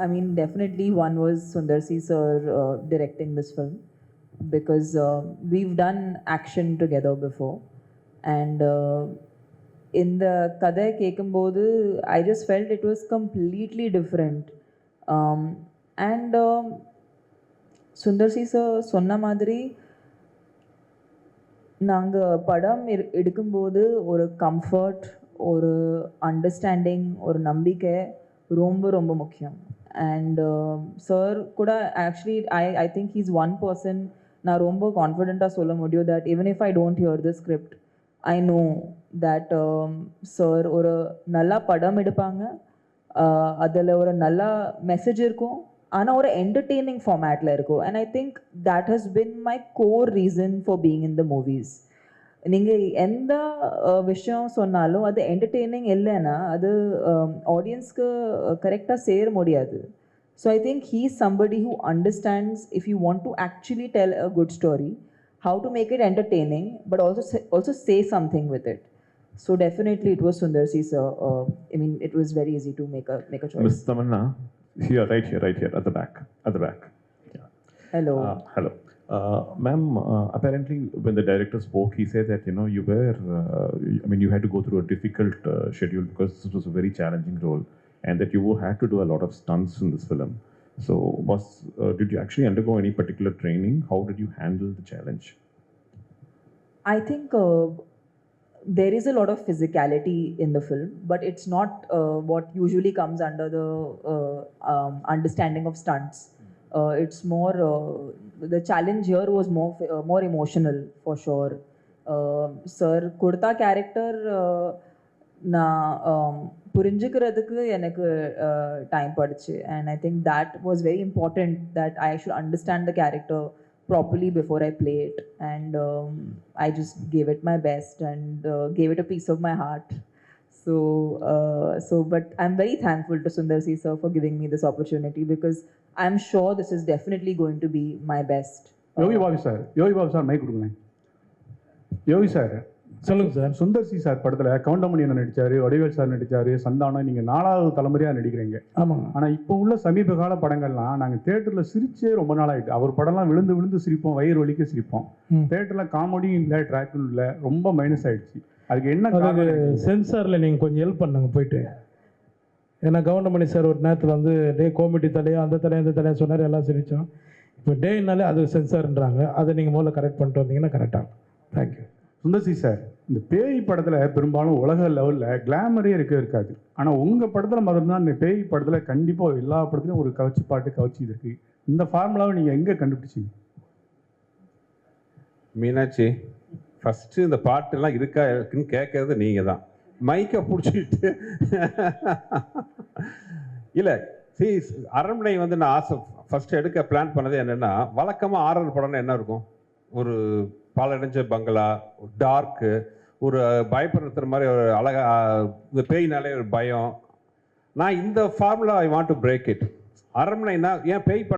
I mean, definitely one was Sundar C. sir uh, directing this film because uh, we've done action together before. And uh, in the Kadai Kekambodu, I just felt it was completely different. Um, and um, Sundar C. sir Sonna Madri, நாங்கள் படம் எடுக்கும்போது ஒரு comfort ஒரு understanding ஒரு நம்பிக்கை ரொம்ப ரொம்ப முக்கியம் அண்ட் சார் கூட actually I I think he's one person நான் ரொம்ப கான்ஃபிடெண்ட்டாக சொல்ல முடியும் that even if I don't hear the script I know that sir ஒரு நல்லா படம் எடுப்பாங்க. அதில் ஒரு நல்ல மெசேஜ் இருக்கும். ஆனால் ஒரு என்டர்டெய்னிங் ஃபார்மேட்டில் இருக்கும். And I think that has been my core reason for being in the movies நீங்கள் எந்த அஹ், விஷயம் சொன்னாலும் அது என்டர்டெய்னிங் இல்லைன்னா அது ஆடியன்ஸ்க்கு கரெக்டாக சேர முடியாது so I think he somebody who understands if you want to actually tell a good story how to make it entertaining but also say, also say something with it so definitely it was sundar C sir uh, i mean it was very easy to make a make a choice Miss Tamanna, here, right here, right here, at the back, at the back. Yeah. hello Uh, hello. Uh, ma'am, uh, apparently when the director spoke, he said that, you know, you were, uh, I mean, you had to go through a difficult uh, schedule because this was a very challenging role and that you had to do a lot of stunts in this film. So was, uh, did you actually undergo any particular training? How did you handle the challenge? I think uh, there is a lot of physicality in the film, but it's not uh, what usually comes under the uh, um, understanding of stunts. Uh, it's more uh, the challenge here was more uh, more emotional for sure. Uh, sir, Kurta character uh, நான் um, புரிஞ்சுக்கிறதுக்கு எனக்கு time படிச்சு and I think that was very important that I should understand the character properly before I play it. And um, I just gave it my best and uh, gave it a piece of my heart. So, uh, so, but I'm very thankful to Sundar C sir for giving me this opportunity because I'm sure this is definitely going to be my best. Yogi Babu sir Yogi Babu sir mike கொடுங்களேன். Yogi sir சொல்லுங்க sir Sundar C sir படத்தில் கவுண்டமணி என்ன நடிச்சாரு Vadivel sir நடிச்சாரு சந்தானம் நீங்கள் நாலாவது தலைமுறையாக நடிக்கிறீங்க. ஆமாங்க. ஆனால் இப்போ உள்ள சமீப கால படங்கள்லாம் நாங்கள் தேட்டரில் சிரிச்சே ரொம்ப நாள் அவர் படம்லாம் விழுந்து விழுந்து சிரிப்போம் வயிறு வலிக்க சிரிப்போம். ம். தேட்டரில் காமெடியும் இல்லை ட்ராக்கும் இல்லை ரொம்ப மைனஸ் ஆயிடுச்சு. அதுக்கு என்ன சென்சாரில் நீங்கள் கொஞ்சம் ஹெல்ப் பண்ணுங்க போயிட்டு. ஏன்னா கவுண்டமணி சார் ஒரு நேரத்தில் வந்து டே கோமிட்டி தலையா அந்த தலையா இந்த தலையா சொன்னார் எல்லாம் சிரித்தோம் இப்போ டேனாலே அது சென்சார்ன்றாங்க. அதை நீங்கள் முதல்ல கரெக்ட் பண்ணிட்டு வந்தீங்கன்னா கரெக்டாக தேங்க்யூ சுந்தர் சி சார் இந்த பேய் படத்தில் பெரும்பாலும் உலக லெவலில் கிளாமரே இருக்க இருக்காது. ஆனால் உங்கள் படத்தில் மட்டும்தான் இந்த பேய் படத்தில் கண்டிப்பாக எல்லா படத்துலையும் ஒரு கவச்சி பாட்டு கவச்சி இருக்கு. இந்த ஃபார்முலாவை நீங்கள் எங்கே கண்டுபிடிச்சீங்க? மீனாட்சி ஃபஸ்ட்டு இந்த பாட்டெல்லாம் இருக்கா இருக்குன்னு கேட்கறது நீங்கள் தான் மைக்கை பிடிச்சிக்கிட்டு இல்லை சி அரண்மனை வந்து நான் ஆசை ஃபஸ்ட்டு எடுக்க பிளான் பண்ணது என்னென்னா வழக்கமாக ஆர்ஆர் படம்னா என்ன இருக்கும்? ஒரு பாலடைஞ்ச பங்களா டார்க்கு ஒரு பயப்படுத்துகிற மாதிரி ஒரு அழகா இந்த பேய்னாலே ஒரு பயம். நான் இந்த formula I want to break it அரண்மனைனா ஏன் பேய் படம்